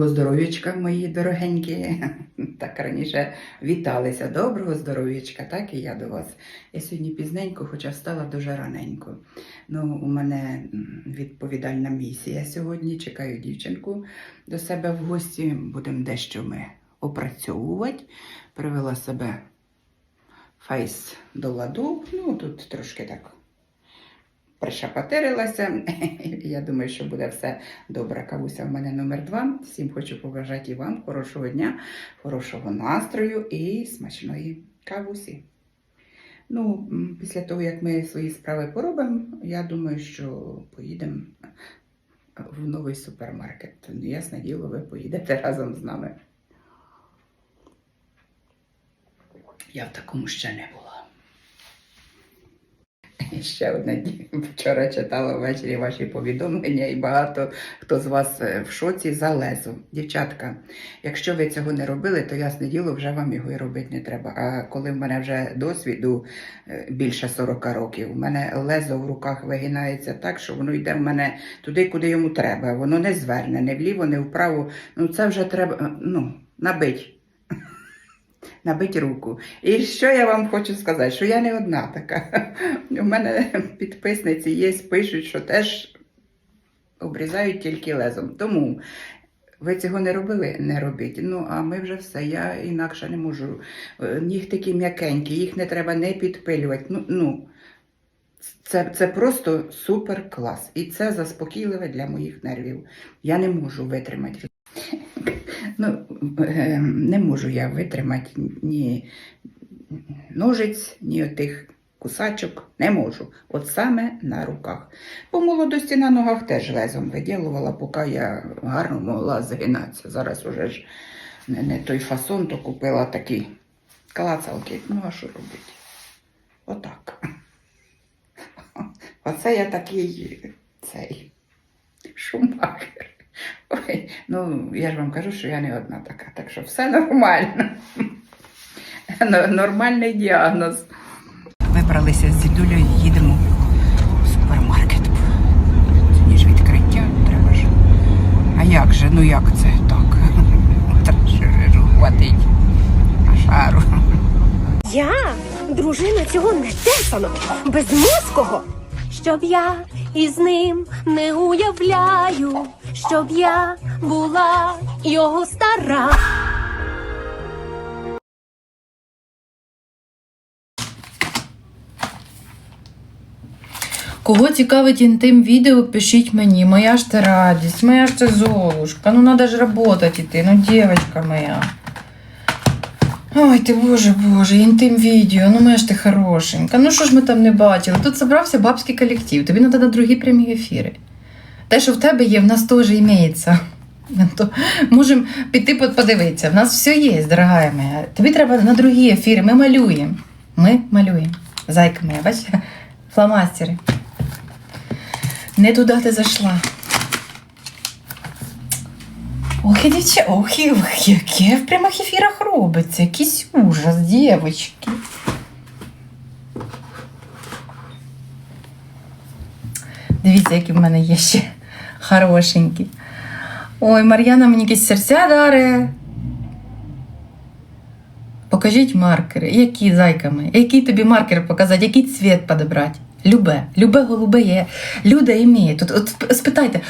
Доброго здоров'ячка, мої дорогенькі. Так раніше віталися. Доброго здоров'ячка, так і я до вас. Я сьогодні пізненько, хоча встала дуже раненько. Ну, у мене відповідальна місія сьогодні. Чекаю дівчинку до себе в гості. Будемо дещо ми опрацьовувати. Привела себе фейс до ладу. Ну, тут трошки так пришапатерилася. Я думаю, що буде все добре. Кавуся в мене номер два. Всім хочу побажати і вам хорошого дня, хорошого настрою і смачної кавусі. Ну, після того, як ми свої справи поробимо, я думаю, що поїдемо в новий супермаркет. Ну, ясне діло, ви поїдете разом з нами. Я в такому ще не була. Ще одне вчора читала ввечері ваші повідомлення, і багато хто з вас е, в шоці за лезо. Дівчатка, якщо ви цього не робили, то ясне діло, вже вам його і робити не треба. А коли в мене вже досвіду е, більше 40 років, у мене лезо в руках вигинається так, що воно йде в мене туди, куди йому треба. Воно не зверне, не вліво, не вправо. Ну це вже треба е, ну, набить. Набить руку. І що я вам хочу сказати, що я не одна така. У мене підписниці є, пишуть, що теж обрізають тільки лезом. Тому ви цього не робили, не робіть. Ну, а ми вже все. Я інакше не можу. Е, Нігтики м'якенькі, їх не треба не підпилювати. Ну, ну, це, це просто супер клас. І це заспокійливе для моїх нервів. Я не можу витримати. Ну, е, не можу я витримати ні ножиць, ні отих кусачок. Не можу. От саме на руках. По молодості на ногах теж лезом виділувала, поки я гарно могла згинатися. Зараз уже ж не, той фасон, то купила такі клацалки. Ну, а що робити? Отак. Оце я такий цей шумахер. Ой, ну я ж вам кажу, що я не одна така, так що все нормально. Нормальний діагноз. Вибралися з дідулею, їдемо в супермаркет. Сьогодні ж відкриття, треба ж. А як же? Ну як це так? Треба ж хватить на шару. Я дружина цього нетесаного, безмозкого. Щоб я із ним не уявляю, щоб я була його стара. Кого цікавить інтим відео, пишіть мені. Моя ж ти радість, моя ж ти золушка. Ну надо ж работать іти, ну дівчинка моя. Ой, ти боже, боже, інтим відео, ну моя ж ти хорошенька. Ну що ж ми там не бачили? Тут зібрався бабський колектив, тобі треба на другі прямі ефіри. Те, що в тебе є, в нас теж імеється. Можемо піти подивитися. В нас все є, дорога моя. Тобі треба на другі ефіри. Ми малюємо. Ми малюємо. Зайка моя, бачиш? Фломастери. Не туди ти зайшла. Ох, і дівча, ох, і ох, яке в прямих ефірах робиться. Якийсь ужас, дівчатки. Дивіться, які в мене є ще хорошенькі. Ой, Мар'яна мені якісь серця даре. Покажіть маркери. Які зайками? Який тобі маркер показати, який цвіт подобрати? Любе, любе голубе є. Люда імеє. Тут от спитайте,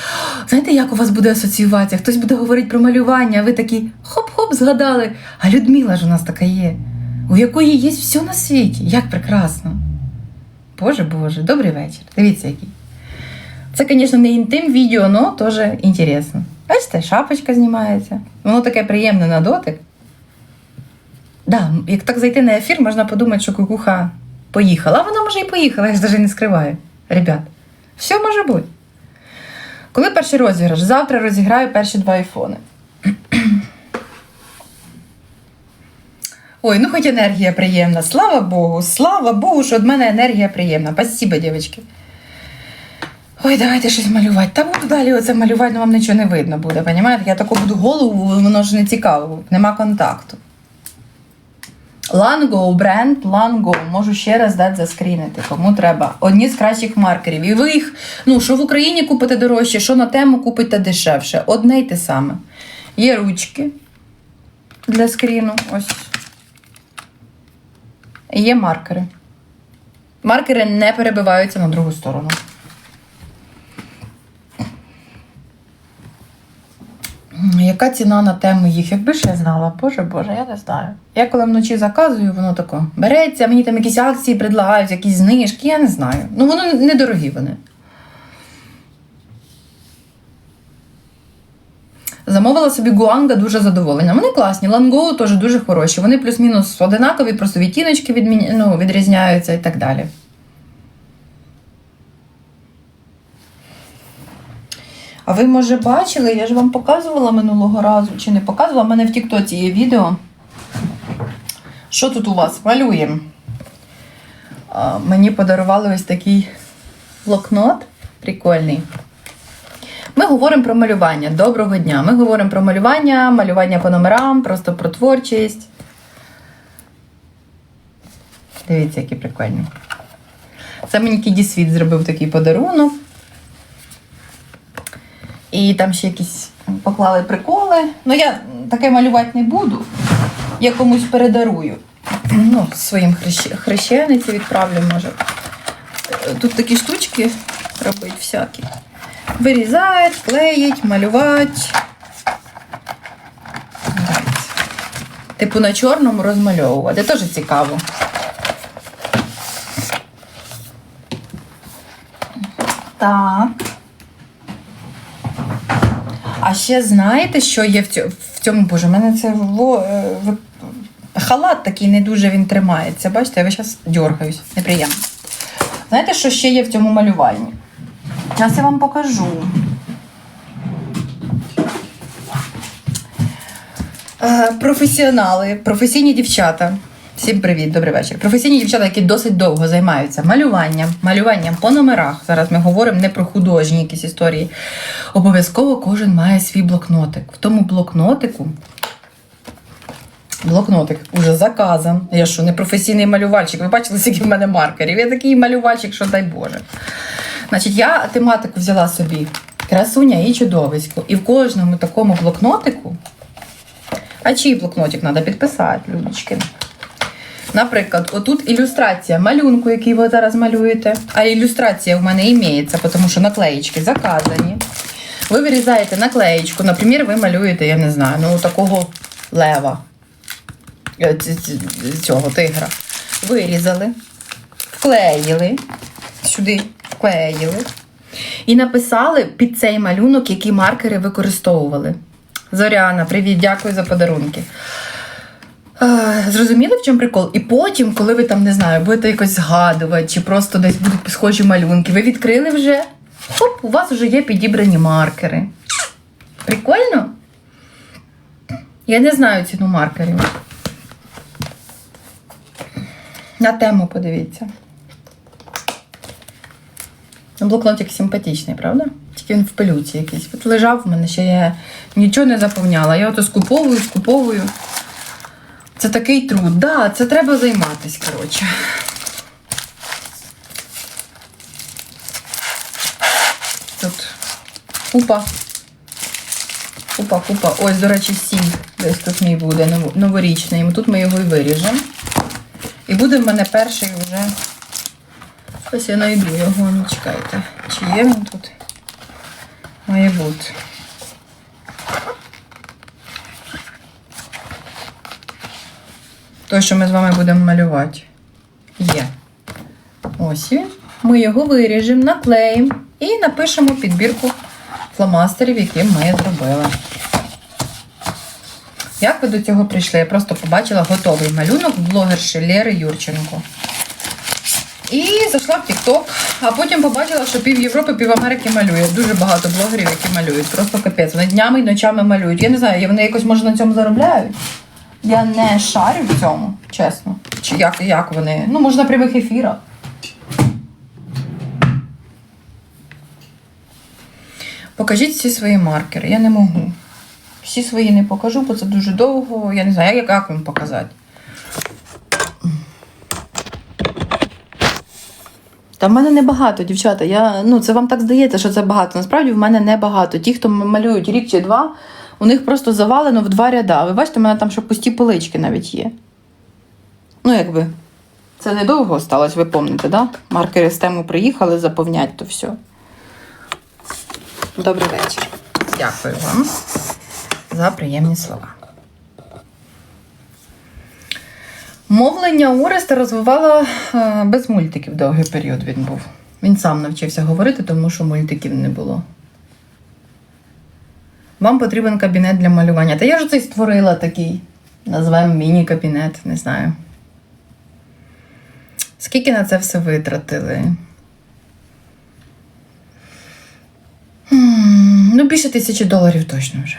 знаєте, як у вас буде асоціюватися? Хтось буде говорити про малювання, а ви такі хоп-хоп згадали. А Людмила ж у нас така є, у якої є все на світі. Як прекрасно. Боже Боже, добрий вечір. Дивіться, який. Це, звісно, не інтим відео, але теж інтересно. Бачите, шапочка знімається. Воно таке приємне на дотик. Да, як так зайти на ефір, можна подумати, що кукуха поїхала. А вона може і поїхала, я ж навіть не скриваю. Ребят, все може бути. Коли перший розіграш? Завтра розіграю перші два айфони. Ой, ну хоч енергія приємна. Слава Богу, слава Богу, що від мене енергія приємна. Спасибо, дівчатки. Ой, давайте щось малювати. Та буду далі оце малювати, ну вам нічого не видно буде. Понімаєте? Я таку буду голову, воно ж не цікаво, нема контакту. Lango, бренд Lango. Можу ще раз дати заскрінити, кому треба. Одні з кращих маркерів. І ви їх, ну, що в Україні купите дорожче, що на тему купите дешевше. Одне й те саме. Є ручки для скріну. Ось. Є маркери. Маркери не перебиваються на другу сторону. Яка ціна на тему їх? Якби ж я знала, боже боже, я не знаю. Я коли вночі заказую, воно тако береться, мені там якісь акції предлагають, якісь знижки, я не знаю. Ну, воно недорогі вони. Замовила собі Гуанга дуже задоволена. Вони класні, Лангоу теж дуже хороші. Вони плюс-мінус одинакові, просто відтіночки відмі... ну, відрізняються і так далі. А ви, може, бачили, я ж вам показувала минулого разу, чи не показувала? У мене в Тіктоці є відео. Що тут у вас? Малюємо. Мені подарували ось такий блокнот прикольний. Ми говоримо про малювання. Доброго дня. Ми говоримо про малювання, малювання по номерам, просто про творчість. Дивіться, які прикольні. Це мені Кіді Світ зробив такий подарунок. І там ще якісь поклали приколи. Ну, я таке малювати не буду. Я комусь передарую. Ну, своїм хрещениці відправлю, може. Е, Тут такі штучки робить всякі. Вирізають, клеїть, малювати. Типу на чорному розмальовувати. Теж цікаво. Так. А ще знаєте, що є в цьому, в цьому боже, в мене це во, е, халат такий не дуже він тримається. Бачите, я час дергаюсь. Неприємно. Знаєте, що ще є в цьому малюванні? Зараз я вам покажу. Е, Професіонали, професійні дівчата. Всім привіт, добрий вечір. Професійні дівчата, які досить довго займаються малюванням, малюванням по номерах. Зараз ми говоримо не про художні якісь історії. Обов'язково кожен має свій блокнотик. В тому блокнотику. Блокнотик уже заказан. Я що, не професійний малювальщик. Ви бачили, скільки в мене маркерів? Я такий малювальщик, що дай Боже. Значить, я тематику взяла собі красуня і чудовисько. І в кожному такому блокнотику. А чий блокнотик треба підписати, Людочки? Наприклад, отут ілюстрація малюнку, який ви зараз малюєте. А ілюстрація в мене імеється, тому що наклеїчки заказані. Ви вирізаєте наклеїчку, наприклад, ви малюєте, я не знаю, ну такого лева. Е, Цього тигра. Вирізали, вклеїли, сюди вклеїли. І написали під цей малюнок, які маркери використовували. Зоряна, привіт, дякую за подарунки. Е, Зрозуміли, в чому прикол? І потім, коли ви там не знаю, будете якось згадувати, чи просто десь будуть схожі малюнки, ви відкрили вже, хоп, у вас вже є підібрані маркери. Прикольно? Я не знаю ціну маркерів. На тему подивіться. Блокнотик симпатичний, правда? Тільки він в пилюці якийсь. От лежав в мене, ще я нічого не заповняла. Я ото скуповую, скуповую. Це такий труд. Да, це треба займатися, коротше. Тут купа. Купа, купа. Ось, до речі, сіль. Десь тут мій буде новорічний. Тут ми його і виріжемо. І буде в мене перший вже. Ось я знайду його, не чекайте. Чи є він тут? Має бути. Той, що ми з вами будемо малювати. Є. Ось. Ми його виріжемо, наклеїмо і напишемо підбірку фломастерів, які ми зробили. Як ви до цього прийшли? Я просто побачила готовий малюнок блогерші Лєри Юрченко. І зайшла в TikTok, а потім побачила, що пів Європи, пів Америки малює. Дуже багато блогерів, які малюють. Просто капець. Вони днями і ночами малюють. Я не знаю, вони якось може на цьому заробляють. Я не шарю в цьому, чесно. Чи як, як вони? Ну, може, на прямих ефірах. Покажіть всі свої маркери. Я не можу. Всі свої не покажу, бо це дуже довго. Я не знаю, як, як вам показати. Та в мене небагато, дівчата. Я, ну, це вам так здається, що це багато. Насправді в мене небагато. Ті, хто малюють рік чи два, У них просто завалено в два ряда. Ви бачите, у мене там ще пусті полички навіть є. Ну, якби. Це недовго осталось, ви пам'ятаєте, да? Маркери з тему приїхали заповнять то все. Добрий вечір. Дякую вам за приємні слова. Мовлення Ореста розвивала е, без мультиків довгий період він був. Він сам навчився говорити, тому що мультиків не було. Вам потрібен кабінет для малювання. Та я ж цей створила такий. Назвемо міні-кабінет, не знаю. Скільки на це все витратили? Ну, більше тисячі доларів точно вже.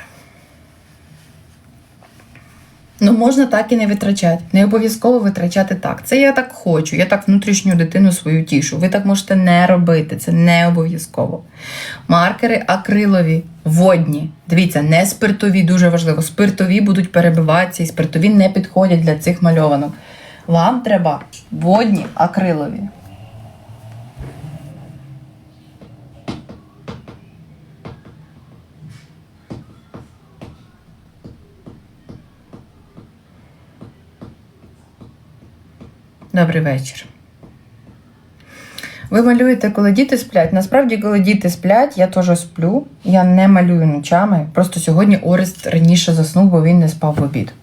Ну, можна так і не витрачати. Не обов'язково витрачати так. Це я так хочу, я так внутрішню дитину свою тішу. Ви так можете не робити, це не обов'язково. Маркери акрилові, водні. Дивіться, не спиртові, дуже важливо. Спиртові будуть перебиватися, і спиртові не підходять для цих мальованок. Вам треба водні акрилові. Добрий вечір. Ви малюєте, коли діти сплять. Насправді, коли діти сплять, я теж сплю. Я не малюю ночами. Просто сьогодні Орест раніше заснув, бо він не спав в обід.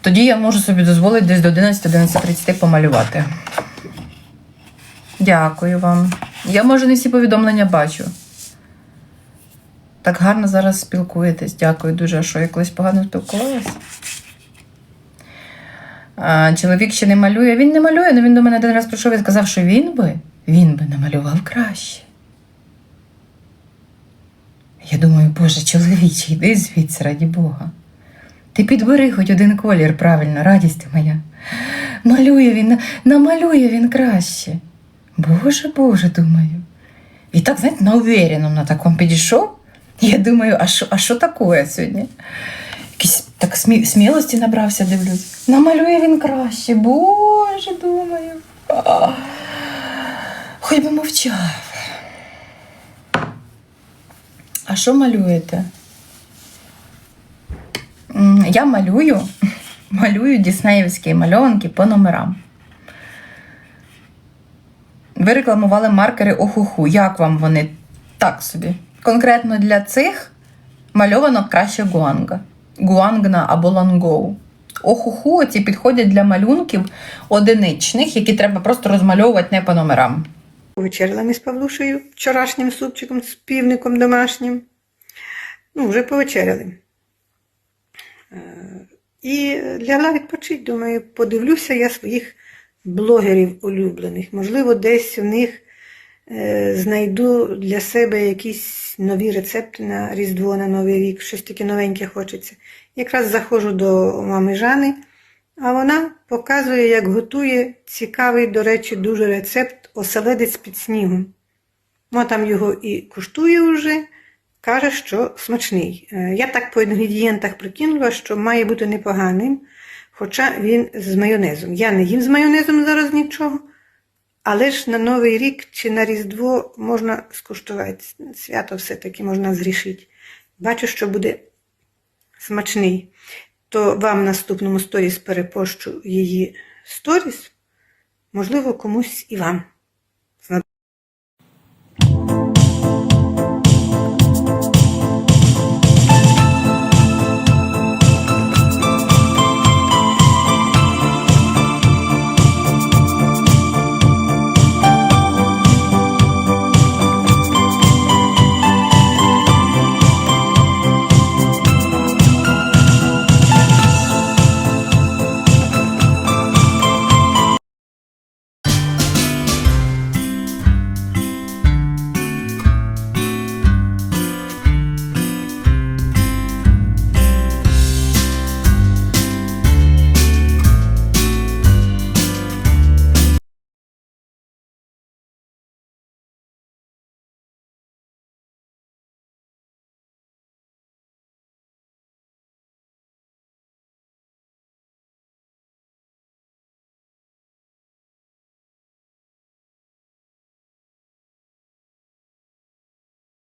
Тоді я можу собі дозволити десь до 11-11.30 помалювати. Дякую вам. Я, може, не всі повідомлення бачу. Так гарно зараз спілкуєтесь. Дякую дуже. Що, я колись погано спілкувалася? А, чоловік ще не малює. Він не малює, але він до мене один раз прийшов і сказав, що він би, він би намалював краще. Я думаю, Боже, чоловіче, йди звідси, раді Бога. Ти підбери хоч один колір правильно, радість моя. Малює він, намалює він краще. Боже, Боже, думаю. І так, знаєте, на уверенном на такому підійшов. Я думаю, а що, а таке сьогодні? Так смі- смілості набрався, дивлюсь. Намалює він краще. Боже, думаю. Хоч би мовчав. А що малюєте? Я малюю, малюю діснеївські мальованки по номерам. Ви рекламували маркери Охуху. Як вам вони? Так собі. Конкретно для цих мальовано краще гуанга. Гуангна або лангоу. Охуху ці підходять для малюнків одиничних, які треба просто розмальовувати не по номерам. Повечеряла ми з Павлушею вчорашнім супчиком з півником домашнім. Ну, вже повечеряли. Е, І лягла відпочити, думаю, подивлюся я своїх блогерів улюблених. Можливо, десь у них знайду для себе якісь нові рецепти на Різдво, на Новий рік, щось таке новеньке хочеться. Якраз заходжу до мами Жани, а вона показує, як готує цікавий, до речі, дуже рецепт оселедець під снігом. Вона там його і куштує вже, каже, що смачний. Е, Я так по інгредієнтах прикинула, що має бути непоганим, хоча він з майонезом. Я не їм з майонезом зараз нічого, але ж на Новий рік чи на Різдво можна скуштувати. Свято все-таки можна зрішити. Бачу, що буде смачний. То вам в наступному сторіс перепощу її сторіс. Можливо, комусь і вам